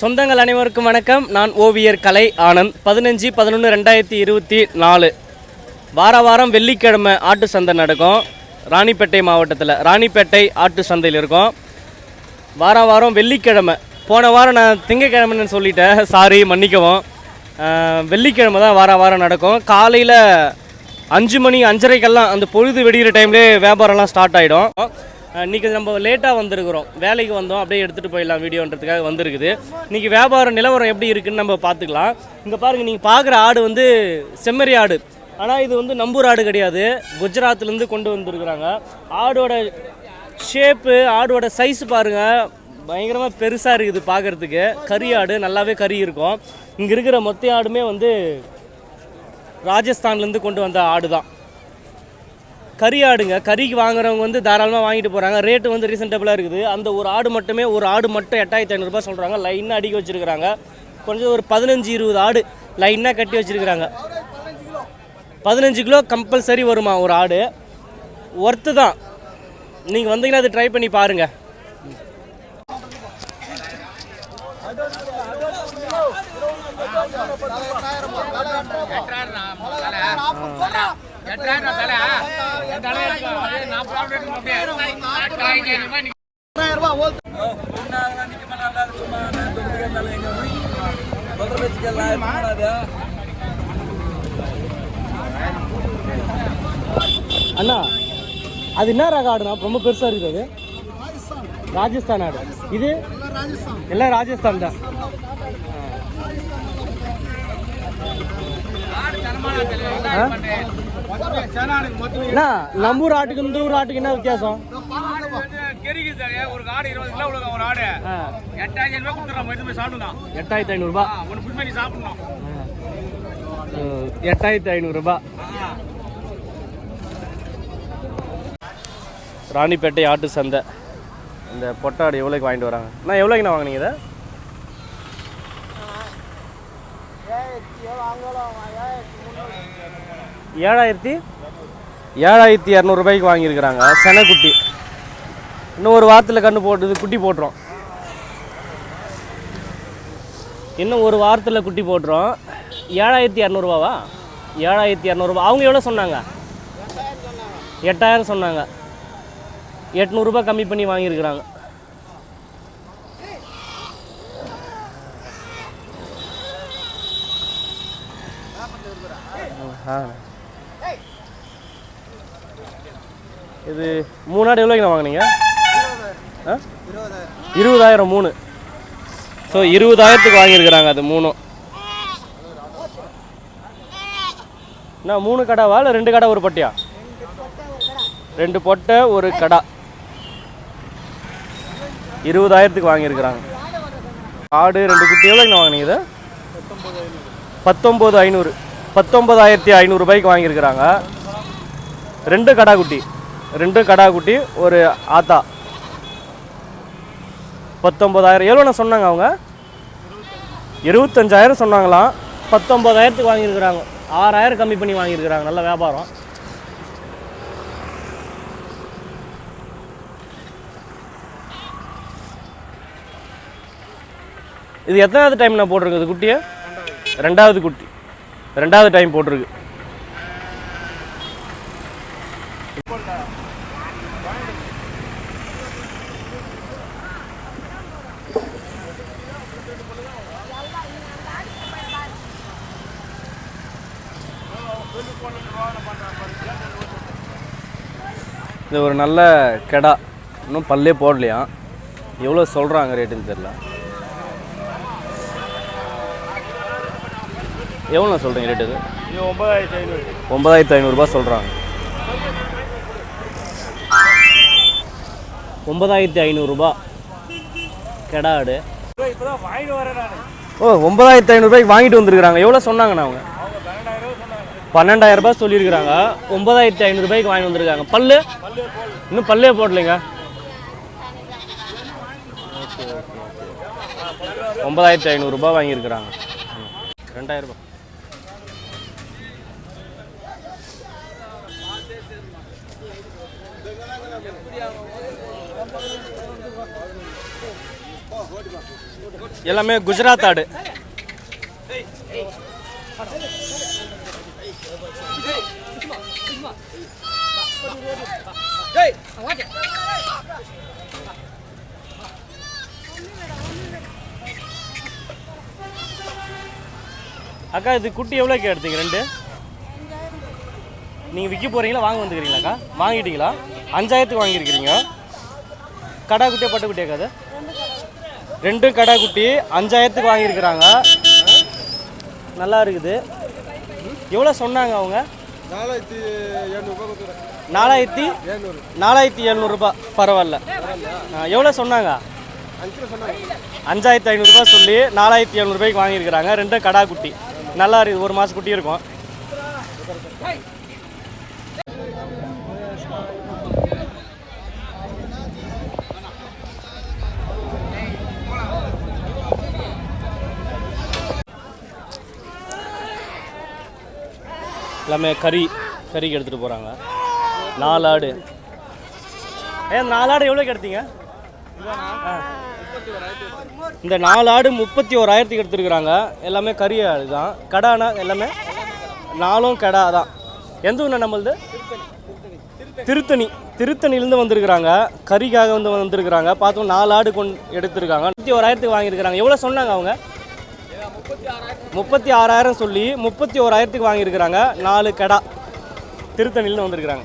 சொந்தங்கள் அனைவருக்கும் வணக்கம். நான் ஓவியர் கலை ஆனந்த். பதினஞ்சு பதினொன்று ரெண்டாயிரத்தி இருபத்தி நாலு. வார வாரம் வெள்ளிக்கிழமை ஆட்டு சந்தை நடக்கும். ராணிப்பேட்டை மாவட்டத்தில். ராணிப்பேட்டை ஆட்டு சந்தையில் இருக்கும். வார வாரம் வெள்ளிக்கிழமை. போன வாரம் நான் திங்கக்கிழமைன்னு சொல்லிட்டேன். சாரி மன்னிக்கவும். வெள்ளிக்கிழமை தான் வார வாரம் நடக்கும். காலையில் அஞ்சு மணி அஞ்சரைக்கெல்லாம் அந்த பொழுது வெடிக்கிற டைம்லேயே வியாபாரம்லாம் ஸ்டார்ட் ஆகிடும் இன்றைக்கி நம்ம லேட்டாக வந்திருக்கிறோம். வேலைக்கு வந்தோம் அப்படியே எடுத்துகிட்டு போயிடலாம் வீடியோன்றதுக்காக வந்திருக்குது. இன்றைக்கி வியாபாரம் நிலவரம் எப்படி இருக்குன்னு நம்ம பார்த்துக்கலாம். இங்கே பாருங்கள் நீங்கள் பார்க்குற ஆடு வந்து செம்மறி ஆடு. ஆனால் இது வந்து நம்பூர் ஆடு கிடையாது. குஜராத்லேருந்து கொண்டு வந்திருக்கிறாங்க. ஆடோட ஷேப்பு ஆடோட சைஸ் பாருங்கள் பயங்கரமாக பெருசாக இருக்குது பார்க்குறதுக்கு. கறி ஆடு நல்லாவே கறி இருக்கும். இங்கே இருக்கிற மொத்த ஆடுமே வந்து ராஜஸ்தான்லேருந்து கொண்டு வந்த ஆடு தான் கறி ஆடுங்க கறிக்கு வாங்குறவங்க வந்து தாராளமாக வாங்கிட்டு போகிறாங்க ரேட்டு வந்து ரீசன்டபுளாக இருக்குது அந்த ஒரு ஆடு மட்டுமே ஒரு ஆடு மட்டும் எட்டாயிரத்தி ஐநூறுரூபா சொல்கிறாங்க லைனாக அடிக்க வச்சுருக்கிறாங்க கொஞ்சம் ஒரு பதினஞ்சு இருபது ஆடு லைனாக கட்டி வச்சுருக்கிறாங்க பதினஞ்சு கிலோ கம்பல்சரி வருமா ஒரு ஆடு ஒர்த்து தான் நீங்கள் வந்தீங்கன்னா அது ட்ரை பண்ணி பாருங்கள் அண்ணா அது என்ன ரக ஆடுனா ரொம்ப பெருசாக இருக்குது அது. ராஜஸ்தான். ஆடு. இது? எல்லாம் ராஜஸ்தான். தான். ஆ? என்ன நம்பூர் ஆட்டுக்கு இந்த ஊர் ஆட்டுக்கு என்ன வித்தியாசம்? ஒரு ஆடு இருபது கிலோ உள்ள ஒரு ஆடு எட்டாயிரம் ரூபாய் கொடுத்துறோம் எட்டாயிரத்தி ஐநூறுபா. ஒன்று சாப்பிடணும் எட்டாயிரத்தி ஐநூறுரூபா ராணிப்பேட்டை ஆட்டு சந்தை. இந்த பொட்டாடு எவ்வளோக்கு வாங்கிட்டு வராங்க? நான் எவ்வளோக்குண்ணா வாங்குனீங்க இதை? ஏழாயிரத்தி ஏழாயிரத்தி இரநூறுபாய்க்கு வாங்கியிருக்கிறாங்க. செனக்குட்டி. இன்னும் ஒரு வாரத்தில் கன்று போட்டுது குட்டி போட்டுரும். இன்னும் ஒரு வாரத்தில் குட்டி போட்டுரும். ஏழாயிரத்தி இரநூறுபாவா ஏழாயிரத்தி இரநூறுபா அவங்க எவ்வளோ சொன்னாங்க? எட்டாயிரம் சொன்னாங்க. எட்நூறுபா கம்மி பண்ணி வாங்கியிருக்கிறாங்க. ஆ. இது மூணு ஆடு எவ்வளோங்கண்ணா வாங்குனீங்க? இருபதாயிரம் மூணு. ஸோ இருபதாயிரத்துக்கு வாங்கியிருக்கிறாங்க அது மூணும். என்ன மூணு கடாவா இல்லை ரெண்டு கடை ஒரு பட்டியா? ரெண்டு பொட்டை ஒரு கடா. இருபதாயிரத்துக்கு வாங்கியிருக்கிறாங்க. ஆடு ரெண்டு குட்டி எவ்வளோங்கண்ணா வாங்கினீங்க இதை? பத்தொம்போது ஐநூறு. பத்தொம்பதாயிரத்தி ஐநூறுரூபாய்க்கு வாங்கியிருக்கிறாங்க. ரெண்டு கடா குட்டி ரெண்டு கடா குட்டி ஒரு ஆத்தா. பத்தொம்பதாயிரம் எவ்வளோண்ணா சொன்னாங்க அவங்க? இருபத்தஞ்சாயிரம் சொன்னாங்களாம். பத்தொம்பதாயிரத்துக்கு வாங்கியிருக்கிறாங்க. ஆறாயிரம் கம்மி பண்ணி வாங்கியிருக்கிறாங்க. நல்ல வியாபாரம். இது எத்தனாவது டைம் நான் போட்டிருக்குது குட்டியை? ரெண்டாவது குட்டி. ரெண்டாவது டைம் போட்டிருக்கு. இது ஒரு நல்ல கெடா. இன்னும் பல்லே போடலையா? எவ்வளோ சொல்கிறாங்க ரேட்டுன்னு தெரில எவ்வளோ சொல்கிறீங்க ரேட்டு இது? ஐநூறு. ஒன்பதாயிரத்து ஐநூறுரூபா சொல்கிறாங்க. ஒன்பதாயிரத்தி ஐநூறுரூபா கெடா ஆடு. ஓ ஒன்பதாயிரத்து ஐநூறுரூபாய்க்கு வாங்கிட்டு வந்திருக்கிறாங்க. எவ்வளோ சொன்னாங்கண்ணா அவங்க? பன்னெண்டாயிரம் ரூபாய் சொல்லியிருக்கிறாங்க. ஒன்பதாயிரத்தி ஐநூறுரூபாய்க்கு வாங்கிட்டு வந்திருக்காங்க. பல்லு? இன்னும் பல்லே போடலைங்க. ஒன்பதாயிரத்தி ஐநூறுரூபா வாங்கியிருக்கிறாங்க. ரெண்டாயிரம் ரூபாய் எல்லாமே குஜராத் ஆடு. அக்கா இது குட்டி எவ்வளோக்கா எடுத்தீங்க? ரெண்டு. நீங்கள் விற்க போகிறீங்களா வாங்க வந்துக்கிறீங்களாக்கா வாங்கிட்டீங்களா? அஞ்சாயிரத்துக்கு வாங்கியிருக்கிறீங்க. கடா குட்டியா பட்டு குட்டியாக்கா அது? ரெண்டும் கடா குட்டி. அஞ்சாயிரத்துக்கு வாங்கியிருக்கிறாங்க. நல்லா இருக்குது. எவ்வளோ சொன்னாங்க அவங்க? நாலாயிரத்தி எழுநூறுபா நாலாயிரத்தி எழுநூறு நாலாயிரத்தி எழுநூறுபா பரவாயில்ல எவ்வளோ சொன்னாங்க? சொன்னாங்க அஞ்சாயிரத்தி ஐநூறுரூபா சொல்லி நாலாயிரத்தி எழுநூறுபாய்க்கு வாங்கியிருக்கிறாங்க. ரெண்டும் கடா குட்டி. நல்லா இருக்குது ஒரு மாதம் குட்டி இருக்கும். எல்லாமே கறி கறிக்கு எடுத்துகிட்டு போகிறாங்க நாலு ஆடு. ஏன் நாலு ஆடு எவ்வளோக்கு எடுத்தீங்க? இந்த நாலு ஆடு முப்பத்தி ஓராயிரத்துக்கு எடுத்துருக்குறாங்க. எல்லாமே கறி ஆடு தான் கடானா எல்லாமே நாலும் கடா தான். எந்த ஒன்று நம்மளது? திருத்தணி. திருத்தணிலேருந்து வந்திருக்கிறாங்க. கறிக்காக வந்து வந்திருக்கிறாங்க. பார்த்தோம் நாலு ஆடு கொண்டு எடுத்திருக்காங்க. முப்பத்தி ஓராயிரத்துக்கு வாங்கியிருக்கிறாங்க. எவ்வளோ சொன்னாங்க அவங்க? முப்பத்தி ஆறாயிரம் சொல்லி முப்பத்தி ஓராயிரத்துக்கு வாங்கியிருக்கிறாங்க. நாலு கடா திருத்தணியில் வந்திருக்கிறாங்க.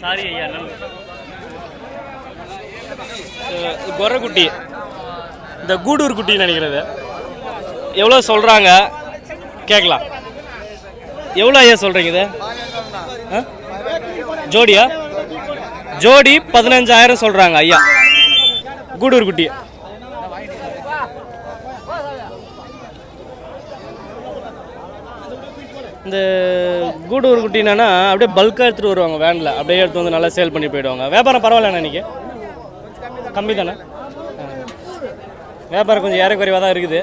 சாரி ஐயா குட்டி இந்த கூடூர் குட்டின்னு நினைக்கிறது. எவ்வளோ சொல்கிறாங்க கேட்கலாம். எவ்வளோ ஐயா சொல்கிறீங்க இது? ஆ? ஜோடியா? ஜோடி பதினஞ்சாயிரம் சொல்கிறாங்க ஐயா. கூடூர் குட்டி. இந்த கூடூர் குட்டினா அப்படியே பல்காக எடுத்துகிட்டு வருவாங்க வேனில் அப்படியே எடுத்து வந்து நல்லா சேல் பண்ணி போயிடுவாங்க. வியாபாரம் பரவாயில்லண்ணா இன்றைக்கி கம்மி தானே? வியாபாரம் கொஞ்சம் ஏறக்குறைவாக தான் இருக்குது.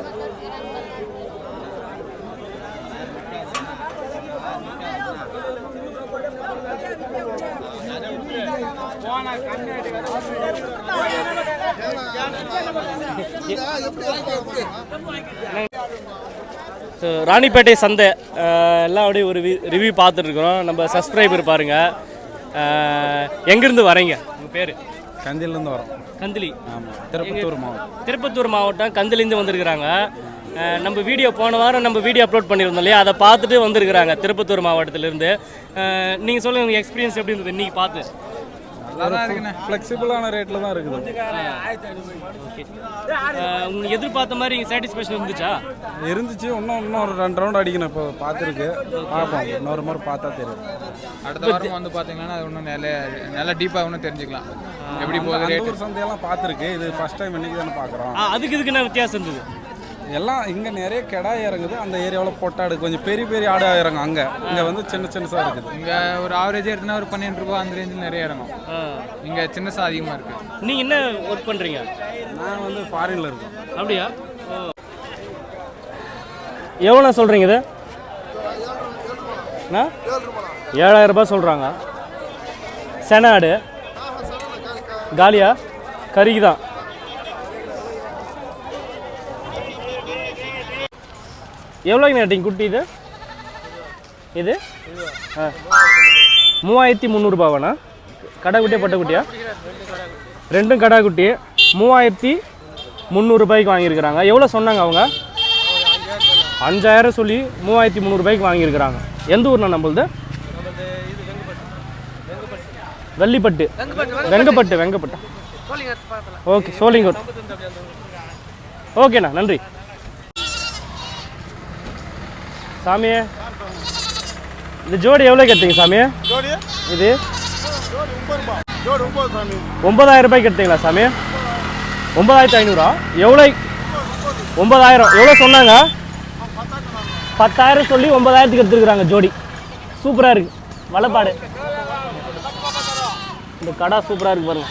ராணிப்பேட்டை சந்தை எல்லாம் அப்படியே ஒரு ரிவ்யூ பார்த்துட்டு இருக்கிறோம் நம்ம சப்ஸ்கிரைபர் பாருங்க. அஹ், எங்கிருந்து வரீங்க? உங்கள் பேர்? கந்தியிலேருந்து வரோம். கந்திலி. ஆமாம் திருப்பத்தூர் மாவட்டம். திருப்பத்தூர் மாவட்டம் கந்திலேருந்து வந்திருக்கிறாங்க. நம்ம வீடியோ போன வாரம் நம்ம வீடியோ அப்லோட் பண்ணியிருந்தோம் இல்லையா? அதை பார்த்துட்டு வந்திருக்கிறாங்க திருப்பத்தூர் மாவட்டத்திலேருந்து. நீங்கள் சொல்லுங்கள் உங்கள் எக்ஸ்பீரியன்ஸ் எப்படி இருந்தது? இன்னைக்கு பார்த்து. ஃப்ளெக்சிபிளான ரேட்டில் தான் இருக்குது. உங்களுக்கு எதிர்பார்த்த மாதிரி சாட்டிஸ்ஃபேக்ஷன் இருந்துச்சா? இருந்துச்சு. இன்னும் இன்னும் ஒரு ரெண்டு ரவுண்ட் அடிக்கணும் இப்போ பார்த்துருக்கு. பார்ப்போம். இன்னொரு முறை பார்த்தா தெரியும். அடுத்த வாரம் வந்து பாத்தீங்கன்னா அது இன்னும் நல்ல நல்ல டீப்பா இன்னும் தெரிஞ்சுக்கலாம். எப்படி போகுது சந்தையெல்லாம் பார்த்துருக்கு. இது ஃபர்ஸ்ட் டைம் இன்னைக்கு தானே பார்க்குறோம். அதுக்கு இதுக்கு என்ன வித்தியாசம் இருந்தது? எல்லாம் இங்கே நிறைய கெடா இறங்குது. அந்த ஏரியாவில் பொட்டாடு கொஞ்சம் பெரிய பெரிய ஆடு இறங்கும் அங்கே. இங்கே வந்து சின்ன சின்னசாக இருக்குது. இங்க ஒரு ஆவரேஜ் எடுத்தனா ஒரு பன்னெண்டு ரூபாய் அந்த ரேஞ்சில் நிறைய இறங்கும். இங்க சின்னசா அதிகமா இருக்கு. நீங்கள் என்ன ஒர்க் பண்ணுறீங்க நான் வந்து ஃபாரினில் இருக்கேன். அப்படியா? எவ்வளோ சொல்கிறீங்க இது? ஏழாயிரம் ரூபாய் சொல்கிறாங்க செனாடு காலியா? கறிக்கு தான் எவ்வளோங்க நேட்டிங்க குட்டி இது? இது? ஆ. மூவாயிரத்தி முந்நூறுபாவாண்ணா கடை குட்டியா பட்டை குட்டியா? ரெண்டும் கடா குட்டி. மூவாயிரத்தி முந்நூறுபாய்க்கு வாங்கியிருக்கிறாங்க. எவ்வளோ சொன்னாங்க அவங்க? அஞ்சாயிரம் சொல்லி மூவாயிரத்தி முந்நூறுபாய்க்கு வாங்கியிருக்கிறாங்க. எந்த ஊர்ண்ணா நம்மளது? வெள்ளிப்பட்டு. வெங்கப்பட்டு வெங்கப்பட்டு. ஓகே சோழிங்கூர் ஓகேண்ணா நன்றி. சாமியே. இந்த ஜோடி எவ்வளோ கேட்டீங்க சாமி இது? ஒன்பதாயிரம் ரூபாய்க்கு எடுத்தீங்களா சாமி? ஒன்பதாயிரத்தி ஐநூறா? எவ்வளோ? ஒன்பதாயிரம் எவ்வளோ சொன்னாங்க? பத்தாயிரம் சொல்லி ஒன்பதாயிரத்துக்கு எடுத்துருக்குறாங்க ஜோடி. சூப்பராக இருக்கு. வலப்பாடு இந்த கடை சூப்பராக இருக்கு பாருங்க.